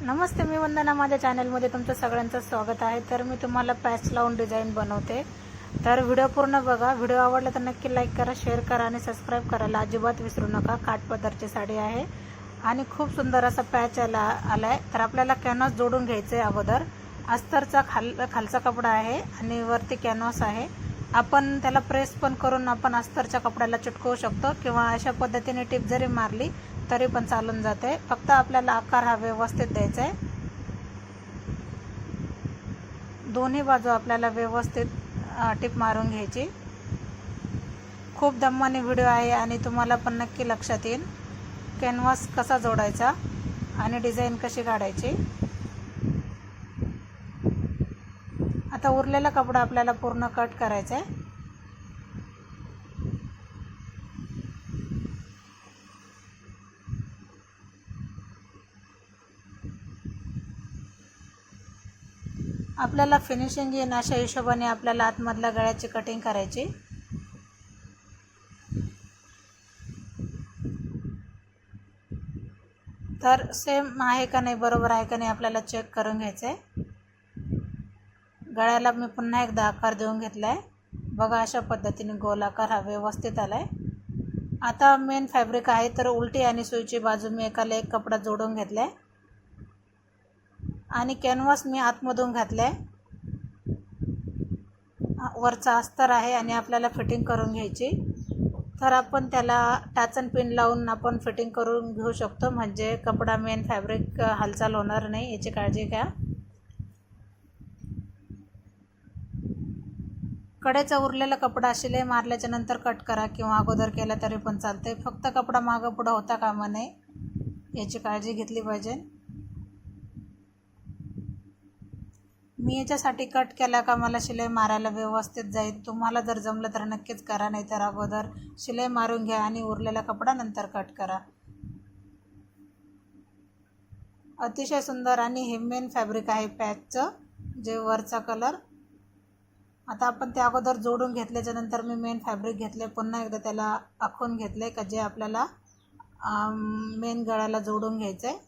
नमस्ते मी वंदना. माझ्या चॅनलमध्ये तुमचं सगळ्यांचं स्वागत आहे. तर मी तुम्हाला पॅच लावून डिझाईन बनवते. तर व्हिडिओ पूर्ण बघा. व्हिडिओ आवडला तर नक्की लाईक करा शेअर करा आणि सबस्क्राईब करायला अजिबात विसरू नका. काठपदरची साडी आहे. आणि खूप सुंदर असा पॅच आला आला आहे तर आपल्याला कॅनव्हास जोडून घ्यायचं आहे अगोदर. अस्तरचा खाल खालचा कपडा आहे आणि वरती कॅनव्हास आहे. आपण त्याला प्रेस पण करून आपण अस्तरच्या कपड्याला चिटकवू शकतो किंवा अशा पद्धतीने टिप जरी मारली तरी पण चालून जाते. फक्त आपल्याला आकार हा व्यवस्थित द्यायचा आहे. दोन्ही बाजू आपल्याला व्यवस्थित टिप मारून घ्यायची. खूप दम्माने व्हिडिओ आहे आणि तुम्हाला पण नक्की लक्षात येईल. कॅनव्हास कसा जोडायचा आणि डिझाईन कशी काढायची. आता उरलेला कपडा आपल्याला पूर्ण कट करायचा आहे. आपल्याला फिनिशिंग येईन अशा हिशोबाने आपल्याला आतमधल्या गळ्याची कटिंग करायची. तर सेम आहे का नाही बरोबर आहे का नाही आपल्याला चेक करून घ्यायचं आहे गळ्याला मी पुन्हा एकदा आकार देऊन घेतला आहे बघा अशा पद्धतीने गोलाकार हा व्यवस्थित आला आहे आता मेन फॅब्रिक आहे तर उलटी आणि सुईची बाजू मी एकाला एक कपडा जोडून घेतला आहे आणि कॅनव्हास मी आतमधून घातलं आहे वरचा अस्तर आहे आणि आपल्याला फिटिंग करून घ्यायची. तर आपण त्याला टाचन पिन लावून आपण फिटिंग करून घेऊ शकतो. म्हणजे कपडा मेन फॅब्रिक हालचाल होणार नाही याची काळजी घ्या. कडेचा उरलेला कपडा शिलाई मारल्याच्या नंतर कट करा किंवा अगोदर केला तरी पण चालते फक्त कपडा मागं पुढं होता कामा नये याची काळजी घेतली पाहिजे. मी याच्यासाठी कट केला का मला शिलाई मारायला व्यवस्थित जाईल? तुम्हाला जर जमलं तर नक्कीच करा नाही तर अगोदर शिलाई मारून घ्या आणि उरलेला कपडा नंतर कट करा. अतिशय सुंदर आणि हे मेन फॅब्रिक आहे पॅचचं जे वरचा कलर आता आपण ते अगोदर जोडून घेतल्याच्या नंतर मी मेन फॅब्रिक घेतले पुन्हा एकदा त्याला आखून घेतले का जे आपल्याला मेन गळ्याला जोडून घ्यायचं आहे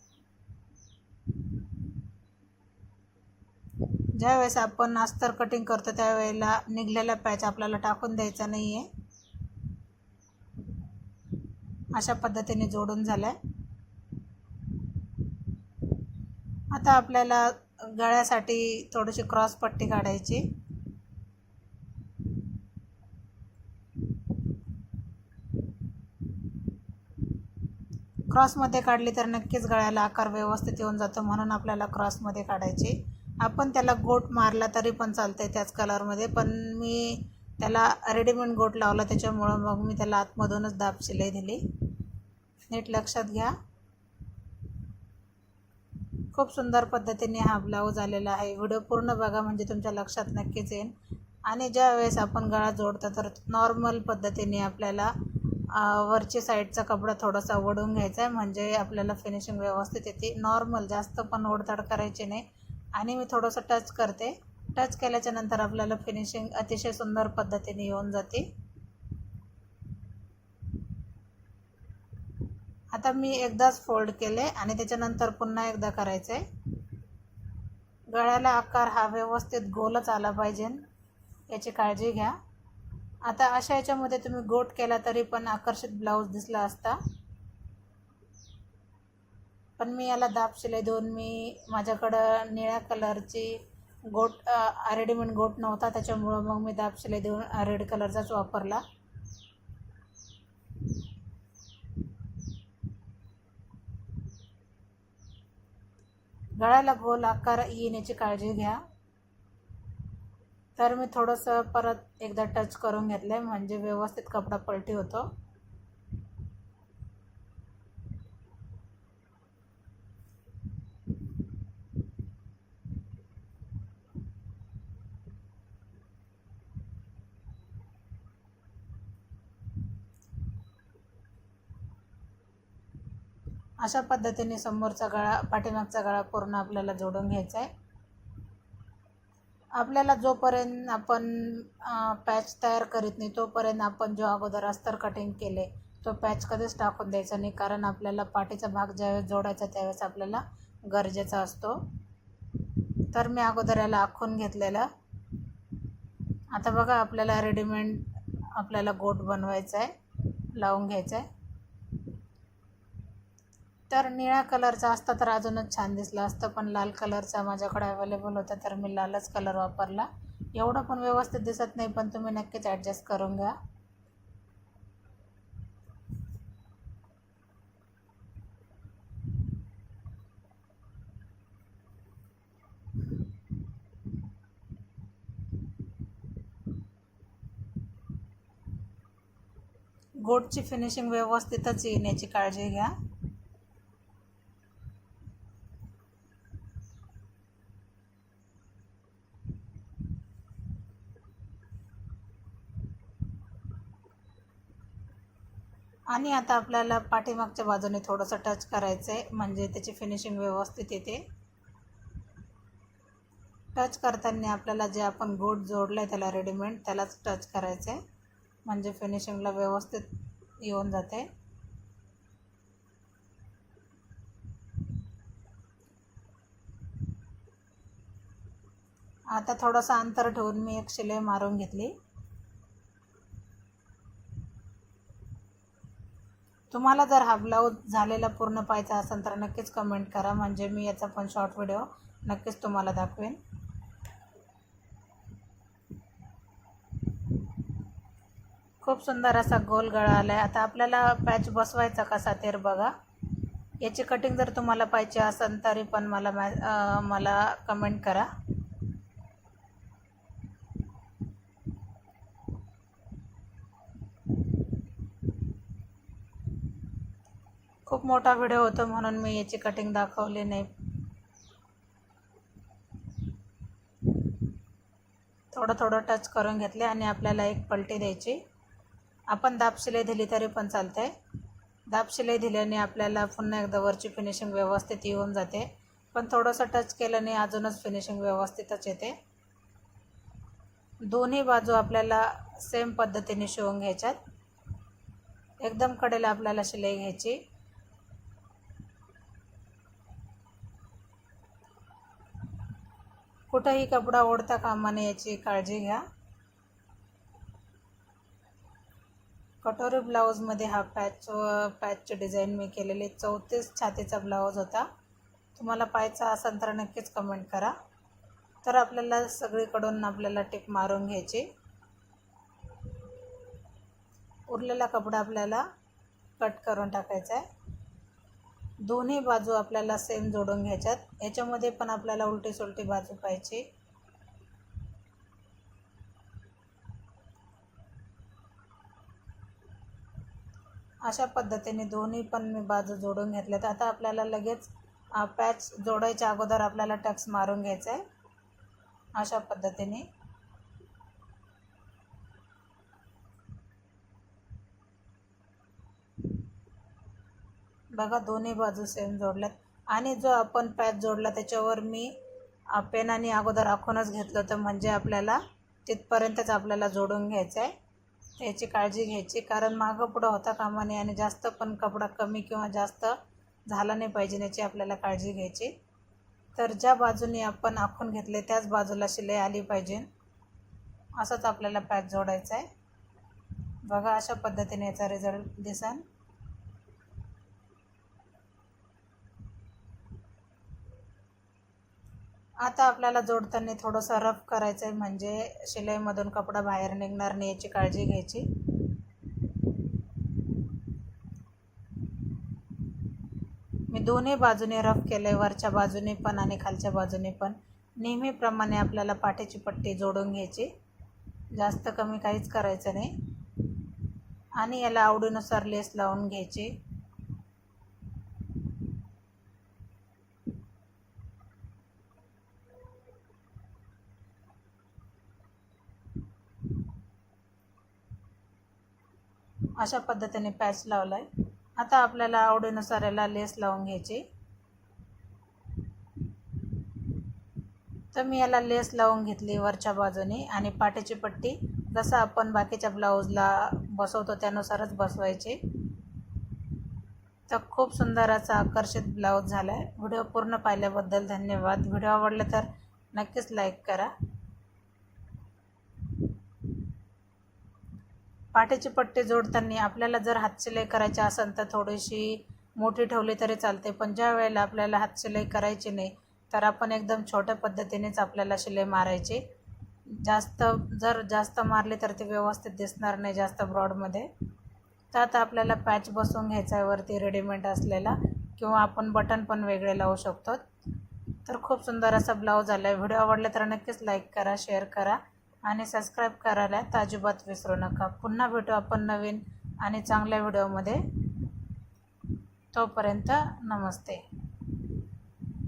ज्या वेळेस आपण अस्तर कटिंग करतो त्यावेळेला निघलेला पॅच आपल्याला टाकून द्यायचा नाही आहे अशा पद्धतीने जोडून झालाय. आता आपल्याला गळ्यासाठी थोडीशी क्रॉस पट्टी काढायची. क्रॉसमध्ये काढली तर नक्कीच गळ्याला आकार व्यवस्थित येऊन जातो म्हणून आपल्याला क्रॉसमध्ये काढायची. आपण त्याला गोट मारला तरी पण चालतं आहे त्याच कलरमध्ये पण मी त्याला रेडीमेड गोट लावला त्याच्यामुळं मग मी त्याला आतमधूनच दाब शिलाई दिली. नीट लक्षात घ्या. खूप सुंदर पद्धतीने हा ब्लाऊज आलेला आहे. व्हिडिओ पूर्ण बघा म्हणजे तुमच्या लक्षात नक्कीच येईल. आणि ज्या वेळेस आपण गळा जोडतो तर नॉर्मल पद्धतीने आपल्याला वरची साईडचा कपडा थोडासा ओढून घ्यायचा आहे. म्हणजे आपल्याला फिनिशिंग व्यवस्थित येते. नॉर्मल जास्त पण ओढताड करायची नाही. आणि मी थोडंसं टच करते. टच केल्याच्यानंतर आपल्याला फिनिशिंग अतिशय सुंदर पद्धतीने येऊन जाते. आता मी एकदाच फोल्ड केले आणि त्याच्यानंतर पुन्हा एकदा करायचं. आहे गळ्याला आकार हा व्यवस्थित गोलच आला पाहिजे. याची काळजी घ्या. आता अशा याच्यामध्ये तुम्ही गोट केला तरी पण आकर्षित ब्लाऊज दिसला असता. पण मी याला दाब शिलाई देऊन मी माझ्याकडं निळ्या कलरची गोट रेडीमेड गोट नव्हता त्याच्यामुळं मग मी दाब शिलाई देऊन रेड कलरचाच वापरला. गळ्याला गोल आकार येण्याची काळजी घ्या. तर मी थोडंसं परत एकदा टच करून घेतलं आहे म्हणजे व्यवस्थित कपडा पलटी होतो. अशा पद्धतीने समोरचा गळा पाठीमागचा गळा पूर्ण आपल्याला जोडून घ्यायचा आहे. आपल्याला जोपर्यंत आपण पॅच तयार करीत नाही तोपर्यंत आपण जो अगोदर अस्तर कटिंग केले तो पॅच कधीच टाकून द्यायचा नाही कारण आपल्याला पाठीचा भाग ज्यावेळेस जोडायचा त्यावेळेस आपल्याला गरजेचा असतो. तर मी अगोदर याला आखून घेतलेलं. आता बघा आपल्याला रेडीमेड आपल्याला गोट बनवायचा आहे लावून घ्यायचा आहे. तर निळ्या कलरचा असता तर अजूनच छान दिसलं असतं पण लाल कलरचा माझ्याकडे अवेलेबल होता तर मी लालच कलर वापरला. एवढं पण व्यवस्थित दिसत नाही पण तुम्ही नक्कीच ॲडजस्ट करून घ्या. गोटची फिनिशिंग व्यवस्थितच येण्याची काळजी घ्या. आणि आता आपल्याला पाठीमागच्या बाजूने थोडंसं टच करायचं आहे म्हणजे त्याची फिनिशिंग व्यवस्थित येते. टच करताना आपल्याला जे आपण गोट जोडलं आहे त्याला रेडीमेड त्यालाच टच करायचं आहे म्हणजे फिनिशिंगला व्यवस्थित येऊन जाते. आता थोडंसं अंतर ठेवून मी एक शिलाई मारून घेतली. तुम्हाला जर हा ब्लाऊज झालेला पूर्ण पाहायचा असेल तर नक्कीच कमेंट करा. म्हणजे मी याचा पण शॉर्ट व्हिडिओ नक्कीच तुम्हाला दाखवेन. खूप सुंदर असा गोल गळा आला आहे आता आपल्याला पॅच बसवायचा कसा तेर बघा. याची कटिंग जर तुम्हाला पाहिजे असेल तरी पण मला मॅ मला कमेंट करा खूप मोठा व्हिडिओ होतो म्हणून मी याची कटिंग दाखवली नाही. थोडं थोडं टच करून घेतले आणि आपल्याला एक पलटी द्यायची. आपण दाब शिलाई दिली तरी पण चालते दाब शिलाई दिल्याने आपल्याला पुन्हा एकदा वरची फिनिशिंग व्यवस्थित येऊन जाते. पण थोडंसं टच केल्याने अजूनच फिनिशिंग व्यवस्थितच येते. दोन्ही बाजू आपल्याला सेम पद्धतीने शिवून घ्यायच्यात. एकदम कडेला आपल्याला शिलाई घ्यायची. कुठंही कपडा ओढता कामा नये याची काळजी घ्या. कटोरी ब्लाऊजमध्ये हा पॅच पॅचचे डिझाईन मी केलेले. चौतीस छातीचा ब्लाऊज होता. तुम्हाला पाहायचा असेल तर नक्कीच कमेंट करा. तर आपल्याला सगळीकडून आपल्याला टिप मारून घ्यायची. उरलेला कपडा आपल्याला कट करून टाकायचा आहे. दोन्ही बाजू आपल्याला सेम जोडून घ्यायच्यात. याच्यामध्ये पण आपल्याला उलटी सुलटी बाजू पाहिजे अशा पद्धतीने दोन्ही पण मी बाजू जोडून घेतल्यात. आता आपल्याला लगेच पॅच जोडायच्या अगोदर आपल्याला टक्स मारून घ्यायचा आहे अशा पद्धतीने. बघा दोन्ही बाजू सेम जोडल्यात. आणि जो आपण पॅच जोडला त्याच्यावर मी पेनाने अगोदर आखूनच घेतलं होतं. म्हणजे आपल्याला तिथपर्यंतच आपल्याला जोडून घ्यायचं आहे याची काळजी घ्यायची. कारण मागं पुढं होता कामा नये आणि जास्त पण कपडा कमी किंवा जास्त झाला नाही पाहिजे याची आपल्याला काळजी घ्यायची. तर ज्या बाजूने आपण आखून घेतले त्याच बाजूला शिलाई आली पाहिजे. असंच आपल्याला पॅच जोडायचं आहे बघा अशा पद्धतीने याचा रिझल्ट दिसन. आता आपल्याला जोडताना थोडंसं रफ करायचं आहे म्हणजे शिलाईमधून कपडा बाहेर निघणार नाही याची काळजी घ्यायची. मी दोन्ही बाजूने रफ केलं आहे वरच्या बाजूने पण आणि खालच्या बाजूने पण. नेहमीप्रमाणे आपल्याला पाठीची पट्टी जोडून घ्यायची. जास्त कमी काहीच करायचं नाही. आणि याला आवडीनुसार लेस लावून घ्यायची. अशा पद्धतीने पॅच लावला आहे आता आपल्याला आवडीनुसार याला लेस लावून घ्यायची. तर मी याला लेस लावून घेतली वरच्या बाजूने आणि पाठीची पट्टी. जसं आपण बाकीच्या ब्लाऊजला बसवतो त्यानुसारच बसवायचे. तर खूप सुंदर असा आकर्षित ब्लाऊज झाला आहे व्हिडिओ पूर्ण पाहिल्याबद्दल धन्यवाद. व्हिडिओ आवडला तर नक्कीच लाईक करा. पाठीची पट्टी जोडताना आपल्याला जर हातशिलाई करायची असेल तर थोडीशी मोठी ठेवली तरी चालते पण ज्या वेळेला आपल्याला हातशिलाई करायची नाही तर आपण एकदम छोट्या पद्धतीनेच आपल्याला शिलाई मारायची. जास्त जर जास्त मारली तर ते व्यवस्थित दिसणार नाही जास्त ब्रॉडमध्ये. तर आता आपल्याला पॅच बसवून घ्यायचा आहे वरती रेडीमेड असलेला किंवा आपण बटन पण वेगळे लावू शकतो. तर खूप सुंदर असा ब्लाऊज आला आहे व्हिडिओ आवडला तर नक्कीच लाईक करा शेअर करा. आणि सबस्क्राईब करायला तर अजिबात विसरू नका. पुन्हा भेटू आपण नवीन आणि चांगल्या व्हिडिओमध्ये तोपर्यंत नमस्ते.